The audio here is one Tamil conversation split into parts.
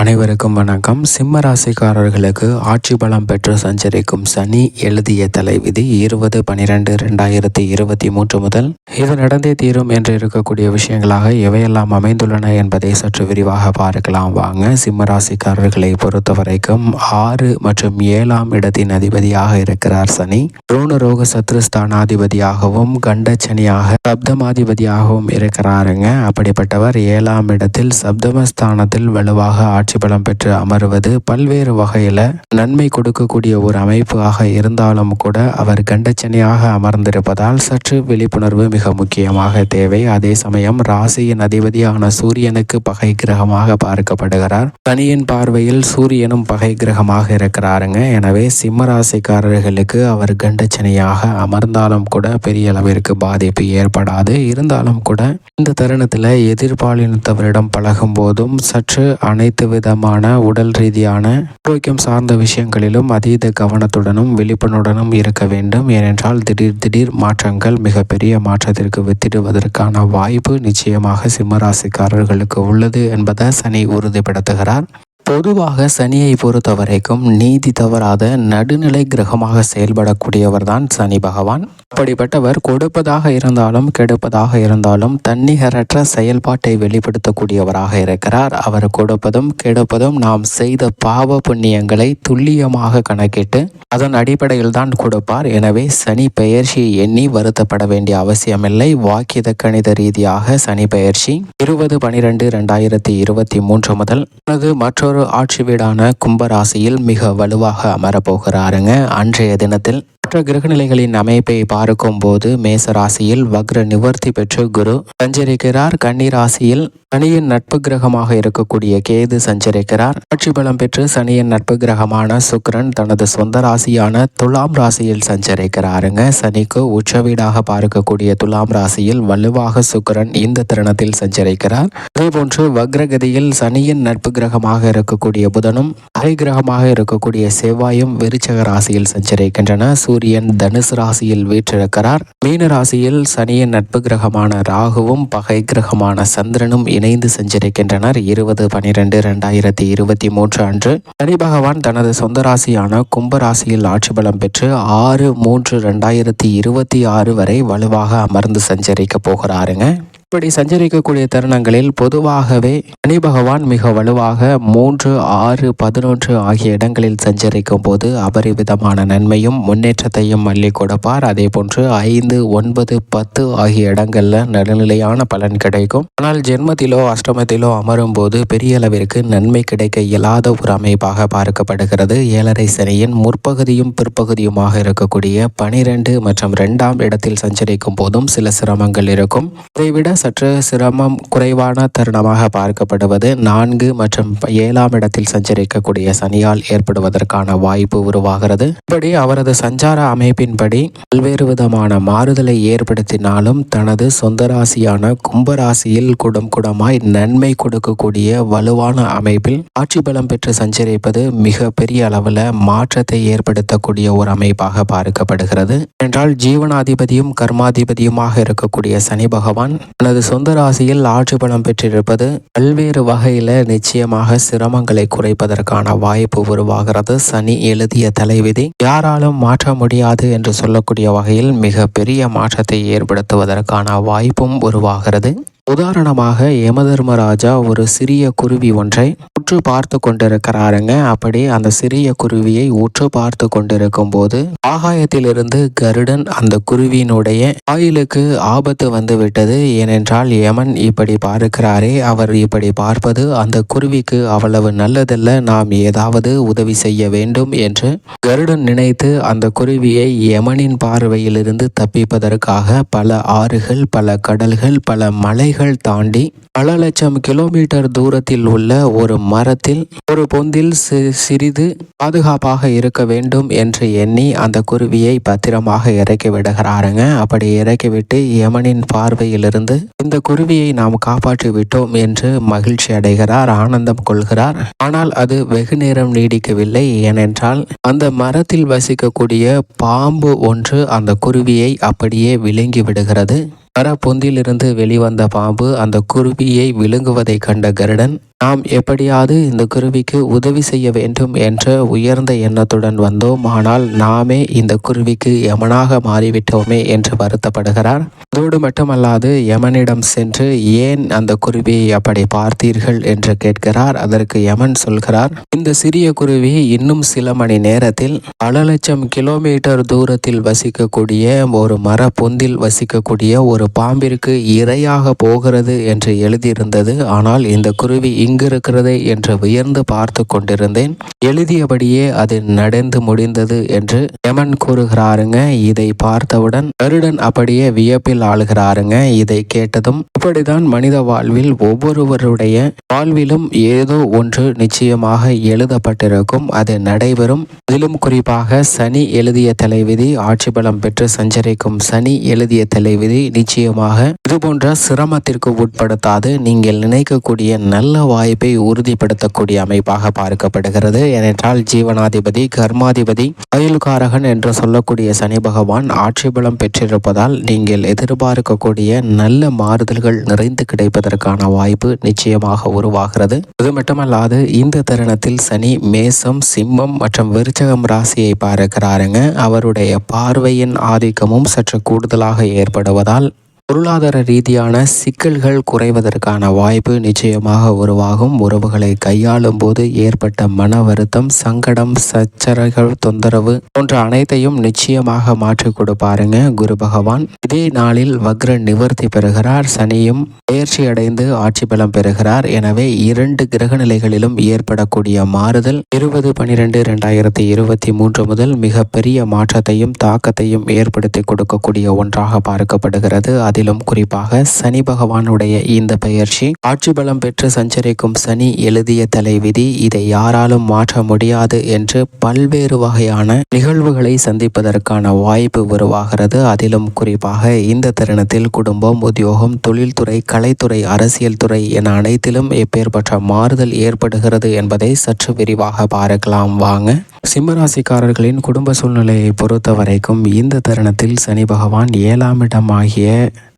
அனைவருக்கும் வணக்கம். சிம்ம ராசிக்காரர்களுக்கு ஆட்சி பலம் பெற்று சஞ்சரிக்கும் சனி எழுதிய தலைவிதி இருபது பனிரெண்டு ரெண்டாயிரத்தி இருபத்தி மூன்று முதல். இது நடந்தே தீரும் என்று இருக்கக்கூடிய விஷயங்களாக எவையெல்லாம் அமைந்துள்ளன என்பதை சற்று விரிவாக பார்க்கலாம். வாங்க சிம்ம ராசிக்காரர்களை பொறுத்த வரைக்கும் ஆறு மற்றும் ஏழாம் இடத்தின் அதிபதியாக இருக்கிறார் சனி. ரோணரோக சத்ருஸ்தானாதிபதியாகவும் கண்டச்சனியாக சப்தமாதிபதியாகவும் இருக்கிறாருங்க. அப்படிப்பட்டவர் ஏழாம் இடத்தில் சப்தமஸ்தானத்தில் வலுவாக ஆட்சி பலம் பெற்று அமர்வது பல்வேறு வகையில் நன்மை கொடுக்கக்கூடிய ஒரு அமைப்பாக இருந்தாலும் கூட அவர் கண்டச்சனையாக அமர்ந்திருப்பதால் சற்று விழிப்புணர்வு மிக முக்கியமாக தேவை. அதே சமயம் ராசியின் அதிபதியான சூரியனுக்கு பகை கிரகமாக பார்க்கப்படுகிறார். சனியின் பார்வையில் சூரியனும் பகை கிரகமாக இருக்கிறாருங்க. எனவே சிம்ம ராசிக்காரர்களுக்கு அவர் கண்டச்சனையாக அமர்ந்தாலும் கூட பெரிய அளவிற்கு பாதிப்பு ஏற்படாது. இருந்தாலும் கூட இந்த தருணத்தில் எதிர்பாலினத்தவரிடம் பழகும் போதும் சற்று அனைத்து விதமான உடல் ரீதியான ஆரோக்கியம் சார்ந்த விஷயங்களிலும் அதீத கவனத்துடனும் விழிப்புணர்வுடனும் இருக்க வேண்டும். ஏனென்றால் திடீர் திடீர் மாற்றங்கள் மிகப்பெரிய மாற்றத்திற்கு வித்திடுவதற்கான வாய்ப்பு நிச்சயமாக சிம்மராசிக்காரர்களுக்கு உள்ளது என்பதை சனி உறுதிப்படுத்துகிறார். பொதுவாக சனியை பொறுத்த வரைக்கும் நீதி தவறாத நடுநிலை கிரகமாக செயல்படக்கூடியவர் தான் சனி பகவான். அப்படிப்பட்டவர் கொடுப்பதாக இருந்தாலும் கெடுப்பதாக இருந்தாலும் தன்னிகரற்ற செயல்பாட்டை வெளிப்படுத்தக்கூடியவராக இருக்கிறார். அவர் கொடுப்பதும் கெடுப்பதும் நாம் செய்த பாவ புண்ணியங்களை துல்லியமாக கணக்கிட்டு அதன் அடிப்படையில் தான் கொடுப்பார். எனவே சனி பெயர்ச்சி எண்ணி வருத்தப்பட வேண்டிய அவசியமில்லை. வாக்கியத கணித ரீதியாக சனி பெயர்ச்சி இருபது பனிரெண்டு ரெண்டாயிரத்தி இருபத்தி மூன்று முதல். தனது மற்றொரு ஆட்சி வீடான கும்பராசியில் மிக வலுவாக அமரப்போகிறாருங்க. அன்றைய தினத்தில் மற்ற கிரகநிலைகளின் அமைப்பை பார்க்கும் போது மேச ராசியில் வக்ர நிவர்த்தி பெற்று குரு சஞ்சரிக்கிறார். கன்னி ராசியில் சனியின் நட்பு கிரகமாக இருக்கக்கூடிய கேது சஞ்சரிக்கிறார். ஆட்சி பலம் பெற்று சனியின் நட்பு கிரகமான சுக்ரன் தனது சொந்த ராசியான துலாம் ராசியில் சஞ்சரிக்கிறாருங்க. சனிக்கு உச்ச வீடாக பார்க்கக்கூடிய துலாம் ராசியில் வலுவாக சுக்ரன் இந்த தருணத்தில் சஞ்சரிக்கிறார். அதே போன்று வக்ரகதியில் சனியின் நட்பு கிரகமாக இருக்கக்கூடிய புதனும் அரை கிரகமாக இருக்கக்கூடிய செவ்வாயும் விருச்சக ராசியில் சஞ்சரிக்கின்றன. சூரியன் தனுசு ராசியில் வீற்றிருக்கிறார். மீன ராசியில் சனியின் நட்பு கிரகமான ராகுவும் பகை கிரகமான சந்திரனும் இணைந்து சஞ்சரிக்கின்றனர். இருபது பனிரெண்டு இரண்டாயிரத்தி இருபத்தி மூன்று அன்று சனி பகவான் தனது சொந்த ராசியான கும்ப ராசியில் ஆட்சி பலம் பெற்று ஆறு மூன்று இரண்டாயிரத்தி இருபத்தி ஆறு வரை வலுவாக அமர்ந்து சஞ்சரிக்க போகிறாருங்க. இப்படி சஞ்சரிக்கக்கூடிய தருணங்களில் பொதுவாகவே சனி பகவான் மிக வலுவாக மூன்று ஆறு பதினொன்று ஆகிய இடங்களில் சஞ்சரிக்கும் போது அபரிவிதமான நன்மையும் முன்னேற்றத்தையும் அள்ளி கொடுப்பார். அதே போன்று ஐந்து ஒன்பது பத்து ஆகிய இடங்களில் நடுநிலையான பலன் கிடைக்கும். ஆனால் ஜென்மத்திலோ அஷ்டமத்திலோ அமரும் போது பெரிய அளவிற்கு நன்மை கிடைக்க இயலாத ஒரு அமைப்பாக பார்க்கப்படுகிறது. ஏழரை சனியின் முற்பகுதியும் பிற்பகுதியுமாக இருக்கக்கூடிய பனிரெண்டு மற்றும் இரண்டாம் இடத்தில் சஞ்சரிக்கும் போதும் சில சிரமங்கள் இருக்கும். இதைவிட சற்று சிரமம் குறைவான தருணமாக பார்க்கப்படுவது நான்கு மற்றும் ஏழாம் இடத்தில் சஞ்சரிக்கக்கூடிய சனியால் ஏற்படுவதற்கான வாய்ப்பு உருவாகிறது. இப்படி அவரது சஞ்சார அமைப்பின்படி பல்வேறு விதமான மாறுதலை ஏற்படுத்தினாலும் தனது சொந்த ராசியான கும்பராசியில் குடம் குடமாய் நன்மை கொடுக்கக்கூடிய வலுவான அமைப்பில் ஆட்சி பலம் பெற்று சஞ்சரிப்பது மிக பெரிய அளவில் மாற்றத்தை ஏற்படுத்தக்கூடிய ஒரு அமைப்பாக பார்க்கப்படுகிறது. என்றால் ஜீவனாதிபதியும் கர்மாதிபதியுமாக இருக்கக்கூடிய சனி பகவான் தனது சொந்த ராசியில் ஆட்சி பலம் பெற்றிருப்பது பல்வேறு வகையில நிச்சயமாக சிரமங்களை குறைப்பதற்கான வாய்ப்பு உருவாகிறது. சனி எழுதிய தலைவிதி யாராலும் மாற்ற முடியாது என்று சொல்லக்கூடிய வகையில் மிக பெரிய மாற்றத்தை ஏற்படுத்துவதற்கான வாய்ப்பும் உருவாகிறது. உதாரணமாக யமதர்மராஜா ஒரு சிறிய குருவி ஒன்றை உற்று பார்த்து கொண்டிருக்கிறாருங்க. அப்படி அந்த சிறிய குருவியை உற்று பார்த்து கொண்டிருக்கும் போது ஆகாயத்திலிருந்து கருடன் அந்த குருவியினுடைய ஆயிலுக்கு ஆபத்து வந்து விட்டது ஏனென்றால் யமன் இப்படி பார்க்கிறாரே அவர் இப்படி பார்ப்பது அந்த குருவிக்கு அவ்வளவு நல்லதல்ல நாம் ஏதாவது உதவி செய்ய வேண்டும் என்று கருடன் நினைத்து அந்த குருவியை யமனின் பார்வையிலிருந்து தப்பிப்பதற்காக பல ஆறுகள் பல கடல்கள் பல மலை மலைகள் தாண்டி பல லட்சம் கிலோமீட்டர் தூரத்தில் உள்ள ஒரு மரத்தில் ஒரு பொந்தில் சிறிது பாதுகாப்பாக இருக்க வேண்டும் என்று எண்ணி அந்த குருவியை பத்திரமாக இறக்கி விடுகிறாருங்க. அப்படி இறக்கிவிட்டு யமனின் பார்வையிலிருந்து இந்த குருவியை நாம் காப்பாற்றி விட்டோம் என்று மகிழ்ச்சி அடைகிறார் ஆனந்தம் கொள்கிறார். ஆனால் அது வெகு நேரம் நீடிக்கவில்லை. ஏனென்றால் அந்த மரத்தில் வசிக்கக்கூடிய பாம்பு ஒன்று அந்த குருவியை அப்படியே விழுங்கி விடுகிறது. மர பொந்திலிருந்து வெளிவந்த பாம்பு அந்த குருவியை விழுங்குவதை கண்ட கருடன் நாம் எப்படியாவது இந்த குருவிக்கு உதவி செய்ய வேண்டும் என்ற உயர்ந்த எண்ணத்துடன் வந்தோம். ஆனால் நாமே இந்த குருவிக்கு யமனாக மாறிவிட்டோமே என்று வருத்தப்படுகிறார். அதோடு மட்டுமல்லாது யமனிடம் சென்று ஏன் அந்த குருவியை அப்படி பார்த்தீர்கள் என்று கேட்கிறார். அதற்கு யமன் சொல்கிறார் இந்த சிறிய குருவி இன்னும் சில மணி நேரத்தில் பல லட்சம் கிலோமீட்டர் தூரத்தில் வசிக்கக்கூடிய ஒரு மர பொந்தில் வசிக்கக்கூடிய ஒரு பாம்பிற்கு இரையாக போகிறது என்று எழுதியிருந்தது. ஆனால் இந்த குருவி இங்கு இருக்கிறது என்று உயர்ந்து பார்த்து கொண்டிருந்தேன். எழுதியபடியே அது நடந்து முடிந்தது என்று யமன் கூறுகிறாருங்க. இதை பார்த்தவுடன் கருடன் அப்படியே வியப்பில் ஆளுகிறாருங்க. இதை கேட்டதும் இப்படிதான் மனித வாழ்வில் ஒவ்வொருவருடைய வாழ்விலும் ஏதோ ஒன்று நிச்சயமாக எழுதப்பட்டிருக்கும். அது நடைபெறும். இதிலும் குறிப்பாக சனி எழுதிய தலைவிதி ஆட்சி பலம் பெற்று சஞ்சரிக்கும் சனி எழுதிய தலைவிதி நிச்சயமாக இதுபோன்ற சிரமத்திற்கு உட்படுத்தாது. நீங்கள் நினைக்கக்கூடிய நல்ல வாய்ப்பை உறுதிப்படுத்தக்கூடிய அமைப்பாக பார்க்கப்படுகிறது. ஏனென்றால் ஜீவனாதிபதி கர்மாதிபதி அயல்காரகன் என்று சொல்லக்கூடிய சனி பகவான் ஆட்சி பலம் பெற்றிருப்பதால் நீங்கள் எதிர்பார்க்கக்கூடிய நல்ல மாறுதல்கள் நிறைந்து கிடைப்பதற்கான வாய்ப்பு நிச்சயமாக உருவாகிறது. அது மட்டுமல்லாது இந்த தருணத்தில் சனி மேசம் சிம்மம் மற்றும் விருச்சகம் ராசியை பார்க்கிறாருங்க. அவருடைய பார்வையின் ஆதிக்கமும் சற்று கூடுதலாக ஏற்படுவதால் பொருளாதார ரீதியான சிக்கல்கள் குறைவதற்கான வாய்ப்பு நிச்சயமாக உருவாகும். உறவுகளை கையாளும் போது ஏற்பட்ட மன வருத்தம் சங்கடம் சச்சரகள் தொந்தரவு போன்ற அனைத்தையும் நிச்சயமாக மாற்றி கொடுப்பாருங்க குரு பகவான். இதே நாளில் வக்ர நிவர்த்தி பெறுகிறார். சனியும் பயிற்சி அடைந்து ஆட்சி பலம் பெறுகிறார். எனவே இரண்டு கிரக நிலைகளிலும் ஏற்படக்கூடிய மாறுதல் இருபது பனிரெண்டு இரண்டாயிரத்தி இருபத்தி மூன்று முதல் மிகப்பெரிய மாற்றத்தையும் தாக்கத்தையும் ஏற்படுத்தி கொடுக்கக்கூடிய ஒன்றாக பார்க்கப்படுகிறது. அதிலும் குறிப்பாக சனி பகவானுடைய இந்த பெயர்ச்சி ஆட்சி பலம் பெற்று சஞ்சரிக்கும் சனி எழுதிய தலைவிதி இதை யாராலும் மாற்ற முடியாது என்று பல்வேறு வகையான நிகழ்வுகளை சந்திப்பதற்கான வாய்ப்பு உருவாகிறது. அதிலும் குறிப்பாக இந்த தருணத்தில் குடும்பம் உத்தியோகம் தொழில்துறை கலைத்துறை அரசியல் துறை என அனைத்திலும் எப்பேற்பட்ட மாறுதல் ஏற்படுகிறது என்பதை சற்று விரிவாக பார்க்கலாம். வாங்க. சிம்மராசிக்காரர்களின் குடும்ப சூழ்நிலையை பொறுத்த வரைக்கும் இந்த தருணத்தில் சனி பகவான் ஏழாம் இடம் ஆகிய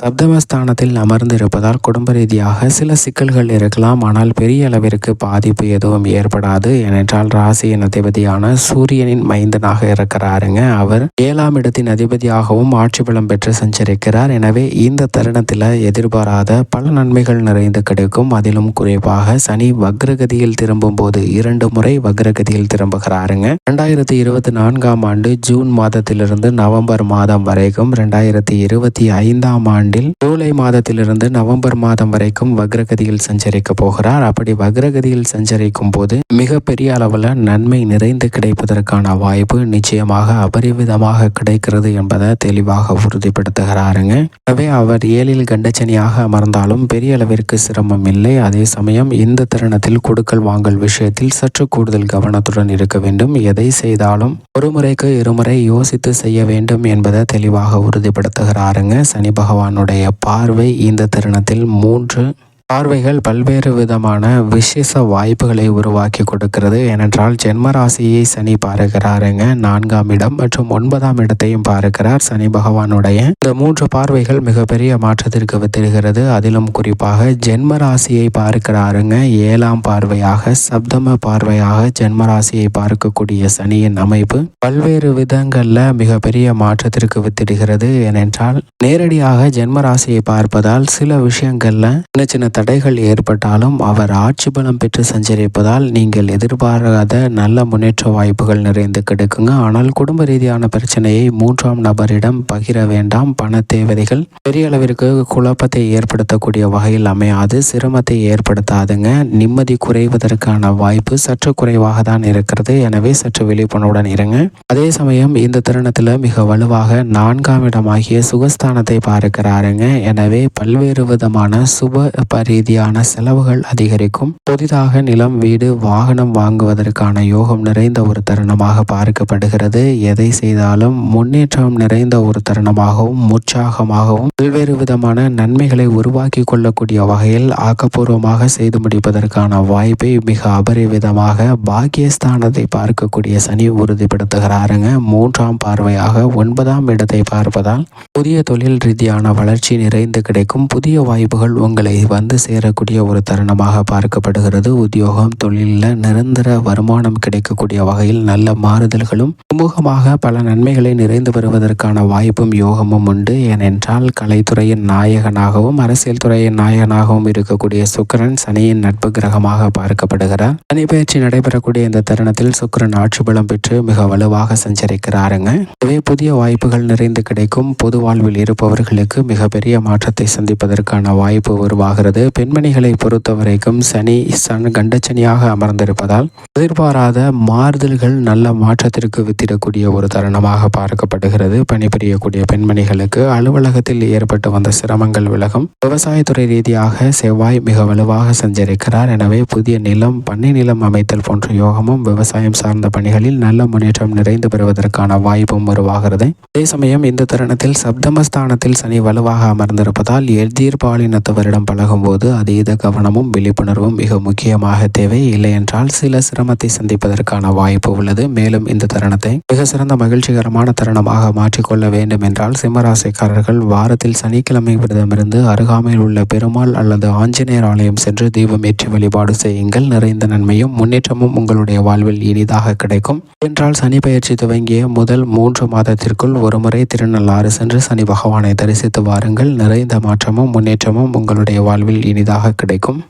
சப்தமஸ்தானத்தில் அமர்ந்திருப்பதால் குடும்ப ரீதியாக சில சிக்கல்கள் இருக்கலாம். ஆனால் பெரிய அளவிற்கு பாதிப்பு எதுவும் ஏற்படாது. ஏனென்றால் ராசியின் அதிபதியான சூரியனின் மைந்தனாக இருக்கிறாருங்க. அவர் ஏழாம் இடத்தின் அதிபதியாகவும் ஆட்சி பலம் பெற்று சஞ்சரிக்கிறார். எனவே இந்த தருணத்தில் எதிர்பாராத பல நன்மைகள் நிறைந்து கிடைக்கும். அதிலும் குறிப்பாக சனி வக்ரகதியில் திரும்பும் போது இரண்டு முறை வக்ரகதியில் திரும்புகிறாருங்க. இரண்டாயிரத்தி இருபத்தி நான்காம் ஆண்டு ஜூன் மாதத்திலிருந்து நவம்பர் மாதம் வரைக்கும் இரண்டாயிரத்தி இருபத்தி ஐந்தாம் ஆண்டு ஆண்டில் ஜூலை மாதத்திலிருந்து நவம்பர் மாதம் வரைக்கும் வக்ரகதியில் சஞ்சரிக்க போகிறார். அப்படி வக்ரகதியில் சஞ்சரிக்கும் போது மிக பெரிய அளவில் நன்மை நிறைந்து கிடைப்பதற்கான வாய்ப்பு நிச்சயமாக அபரிவிதமாக கிடைக்கிறது என்பதை தெளிவாக உறுதிப்படுத்துகிறாருங்க. எனவே அவர் ஏழில் கண்டச்சனியாக அமர்ந்தாலும் பெரிய அளவிற்கு சிரமம் இல்லை. அதே சமயம் இந்த தருணத்தில் கொடுக்கல் வாங்கல் விஷயத்தில் சற்று கூடுதல் கவனத்துடன் இருக்க வேண்டும். எதை செய்தாலும் ஒரு முறைக்கு இருமுறை யோசித்து செய்ய வேண்டும் என்பதை தெளிவாக உறுதிப்படுத்துகிறாருங்க. சனி பகவான் தன்னுடைய பார்வை இந்த தருணத்தில் மூன்று பார்வைகள் பல்வேறு விதமான விசேஷ வாய்ப்புகளை உருவாக்கி கொடுக்கிறது. ஏனென்றால் ஜென்ம ராசியை சனி பார்க்கிறாருங்க. நான்காம் இடம் மற்றும் ஒன்பதாம் இடத்தையும் பார்க்கிறார் சனி பகவானுடைய. இந்த மூன்று பார்வைகள் மிகப்பெரிய மாற்றத்திற்கு வித்திடுகிறது அதிலும் குறிப்பாக ஜென்ம ராசியை பார்க்கிறாருங்க. ஏழாம் பார்வையாக சப்தம பார்வையாக ஜென்ம ராசியை பார்க்கக்கூடிய சனியின் அமைப்பு பல்வேறு விதங்கள்ல மிகப்பெரிய மாற்றத்திற்கு வித்திடுகிறது ஏனென்றால் நேரடியாக ஜென்ம ராசியை பார்ப்பதால் சில விஷயங்கள்ல சின்ன சின்ன தடைகள் ஏற்பட்டாலும் அவர் ஆட்சி பலம் பெற்று சஞ்சரிப்பதால் நீங்கள் எதிர்பாராத நல்ல முன்னேற்ற வாய்ப்புகள் நிறைந்து கிடைக்குங்க. ஆனால் குடும்ப ரீதியான பிரச்சனையை மூன்றாம் நபரிடம் பகிர வேண்டாம். பண தேவைகள் பெரிய அளவிற்கு குழப்பத்தை ஏற்படுத்தக்கூடிய வகையில் அமையாது. சிரமத்தை ஏற்படுத்தாதுங்க. நிம்மதி குறைவதற்கான வாய்ப்பு சற்று குறைவாக தான் இருக்கிறது. எனவே சற்று விழிப்புணர்வுடன் இருங்க. அதே சமயம் இந்த தருணத்தில் மிக வலுவாக நான்காம் இடமாகிய சுகஸ்தானத்தை பார்க்கிறாருங்க. எனவே பல்வேறு விதமான சுப ரீதியான செலவுகள் அதிகரிக்கும். புதிதாக நிலம் வீடு வாகனம் வாங்குவதற்கான யோகம் நிறைந்த ஒரு தருணமாக பார்க்கப்படுகிறது. எதை செய்தாலும் முன்னேற்றம் நிறைந்த ஒரு தருணமாகவும் உற்சாகமாகவும் பல்வேறு விதமான நன்மைகளை உருவாக்கி கொள்ளக்கூடிய வகையில் ஆக்கப்பூர்வமாக செய்து முடிப்பதற்கான வாய்ப்பை மிக அபரிவிதமாக பாக்கியஸ்தானத்தை பார்க்கக்கூடிய சனி உறுதிப்படுத்துகிறாருங்க. மூன்றாம் பார்வையாக ஒன்பதாம் இடத்தை பார்ப்பதால் புதிய தொழில் ரீதியான வளர்ச்சி நிறைந்து கிடைக்கும். புதிய வாய்ப்புகள் உங்களை வந்து வந்து சேரக்கூடிய ஒரு தருணமாக பார்க்கப்படுகிறது. உத்தியோகம் தொழிலில் நிரந்தர வருமானம் கிடைக்கக்கூடிய வகையில் நல்ல மாறுதல்களும் சுமூகமாக பல நன்மைகளை நிறைந்து வருவதற்கான வாய்ப்பும் யோகமும் உண்டு. ஏனென்றால் கலைத்துறையின் நாயகனாகவும் அரசியல் துறையின் நாயகனாகவும் இருக்கக்கூடிய சுக்கிரன் சனியின் நட்பு கிரகமாக பார்க்கப்படுகிறார். சனி பயிற்சி நடைபெறக்கூடிய இந்த தருணத்தில் சுக்கிரன் ஆட்சி பலம் பெற்று மிக வலுவாக சஞ்சரிக்கிறாருங்க. எனவே புதிய வாய்ப்புகள் நிறைந்து கிடைக்கும். பொது வாழ்வில் இருப்பவர்களுக்கு மிகப்பெரிய மாற்றத்தை சந்திப்பதற்கான வாய்ப்பு உருவாகிறது. பெண்மணிகளை பொறுத்தவரைக்கும் சனி சன் கண்டச்சனியாக அமர்ந்திருப்பதால் எதிர்பாராத மாறுதல்கள் நல்ல மாற்றத்திற்கு வித்திடக்கூடிய ஒரு தருணமாக பார்க்கப்படுகிறது. பணிபுரியக்கூடிய பெண்மணிகளுக்கு அலுவலகத்தில் ஏற்பட்டு வந்த சிரமங்கள் விலகும். விவசாயத்துறை ரீதியாக செவ்வாய் மிக வலுவாக சஞ்சரிக்கிறார். எனவே புதிய நிலம் பண்ணை நிலம் அமைத்தல் போன்ற யோகமும் விவசாயம் சார்ந்த பணிகளில் நல்ல முன்னேற்றம் நிறைந்து பெறுவதற்கான வாய்ப்பும் உருவாகிறது. அதே சமயம் இந்த தருணத்தில் சப்தமஸ்தானத்தில் சனி வலுவாக அமர்ந்திருப்பதால் எதிர்பாலினத்தவரிடம் போது அதீத கவனமும் விழிப்புணர்வும் மிக முக்கியமாக தேவை. இல்லை என்றால் சில சிரமத்தை சந்திப்பதற்கான வாய்ப்பு உள்ளது. மேலும் இந்த தருணத்தை மிக சிறந்த மகிழ்ச்சிகரமான தருணமாக மாற்றிக்கொள்ள வேண்டும் என்றால் சிம்மராசிக்காரர்கள் வாரத்தில் சனிக்கிழமை விரதமிருந்து அருகாமையில் உள்ள பெருமாள் அல்லது ஆஞ்சநேயர் ஆலயம் சென்று தீபம் ஏற்றி வழிபாடு செய்யுங்கள். நிறைந்த நன்மையும் முன்னேற்றமும் உங்களுடைய வாழ்வில் இனிதாக கிடைக்கும். என்றால் சனி பயிற்சி துவங்கிய முதல் மூன்று மாதத்திற்குள் ஒருமுறை திருநள்ளாறு சென்று சனி பகவானை தரிசித்து வாருங்கள். நிறைந்த மாற்றமும் முன்னேற்றமும் உங்களுடைய வாழ்வில் இனிதாக கிடைக்கும்.